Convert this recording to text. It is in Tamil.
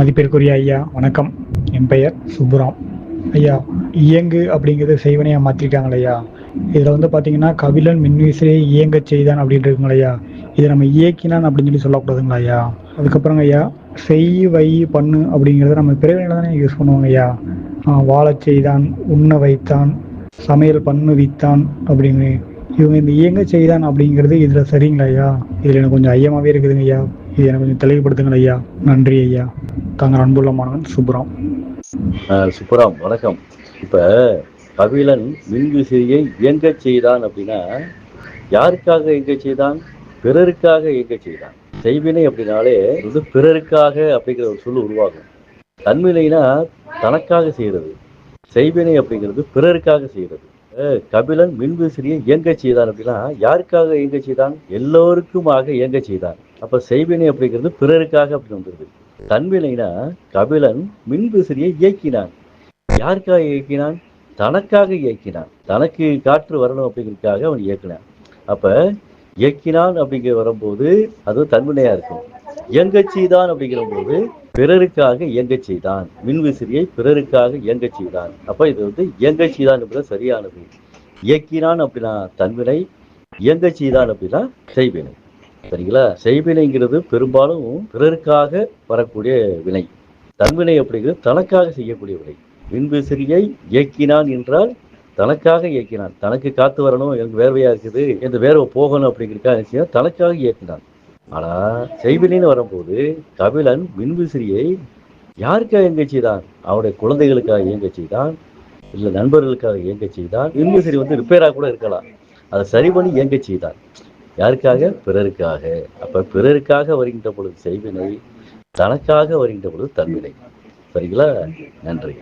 மதிப்பிற்குரிய ஐயா வணக்கம். என் பெயர் சுப்புராம். ஐயா இயங்கு அப்படிங்கிறது செய்வனையாக மாற்றிருக்காங்களே ஐயா. இதில் வந்து பார்த்தீங்கன்னா கபிலன் மின்விசிறியை இயங்கச் செய்தான் அப்படின்னு இருக்குங்களையா ஐயா. இதை நம்ம இயக்கினான் அப்படின்னு சொல்லி சொல்லக்கூடாதுங்களா ஐயா? அதுக்கப்புறங்க ஐயா செய் வை பண்ணு அப்படிங்கிறத நம்ம பிறவில தானே யூஸ் பண்ணுவோங்க ஐயா. ஆ, வாழச் செய்தான் உண்ண வைத்தான் சமையல் பண்ணு வித்தான் அப்படின்னு. இவங்க இந்த இயங்க செய்தான் அப்படிங்கிறது இதில் சரிங்களா ஐயா? இதில் எனக்கு கொஞ்சம் ஐயமாகவே இருக்குதுங்க ஐயா. இது எனக்கு கொஞ்சம் தெளிவுபடுத்துங்கள் ஐயா. நன்றி ஐயா. தாங்கள் அன்புள்ள மாணவன் சுப்ராம் ஆஹ் வணக்கம். இப்ப கபிலன் மின்விசிறியை இயங்கச் செய்தான் அப்படின்னா யாருக்காக இயங்க செய்தான்? பிறருக்காக இயங்க செய்தான். செய்வினை அப்படின்னாலே வந்து பிறருக்காக அப்படிங்கிற ஒரு சொல் உருவாகும். தன்வினைனா தனக்காக செய்கிறது. செய்வினை அப்படிங்கிறது பிறருக்காக செய்கிறது. கபிலன் மின்விசிறியை இயங்க செய்தான் அப்படின்னா யாருக்காக இயங்க செய்தான்? எல்லோருக்குமாக இயங்க செய்தான். அப்ப செய்வினை அப்படிங்கிறது பிறருக்காக அப்படி வந்துருது தன்வினைனா கபிலன் மின்விசிறியை இயக்கினான். யாருக்காக இயக்கினான்? தனக்காக இயக்கினான். தனக்கு காற்று வரணும் அப்படிங்கிறதுக்காக அவன் இயக்கினான். அப்ப இயக்கினான் அப்படிங்கிற வரும்போது அது தன்வினையா இருக்கும். இயங்கச் செய்தான் அப்படிங்கிற போது பிறருக்காக இயங்கச் செய்தான். மின்விசிறியை பிறருக்காக இயங்கச் செய்தான். அப்ப இது வந்து இயங்கச் செய்தான் அப்படின்னா சரியானது. இயக்கினான் அப்படின்னா தன்வினை இயங்கச் செய்தான் அப்படின்னா செய்வினை. சரிங்களா? செய்வினைங்கிறது பெரும்பாலும் பிறருக்காக வரக்கூடிய வினை. தன்வினை அப்படிங்கிறது தனக்காக செய்யக்கூடிய வினை. விண்விசிறியை இயக்கினான் என்றால் தனக்காக இயக்கினான். தனக்கு காத்து வரணும் எனக்கு வேர்வையா இருக்குது இந்த வேர்வை போகணும் அப்படிங்கிறதுக்காக தனக்காக இயக்கினான். ஆனா செய்வினைன்னு வரும்போது கபிலன் விண்விசிறியை யாருக்காக இயங்க செய்தான்? அவருடைய குழந்தைகளுக்காக இயங்க செய்தான் இல்ல நண்பர்களுக்காக இயங்க செய்தான். விண்விசிறி வந்து ரிப்பேரா கூட இருக்கலாம். அதை சரி பண்ணி இயங்க செய்தான். யாருக்காக? பிறருக்காக. அப்ப பிறருக்காக வருகின்ற பொழுது செய்வினை தனக்காக வருகின்ற பொழுது தன்வினை. சரிங்களா? நன்றி.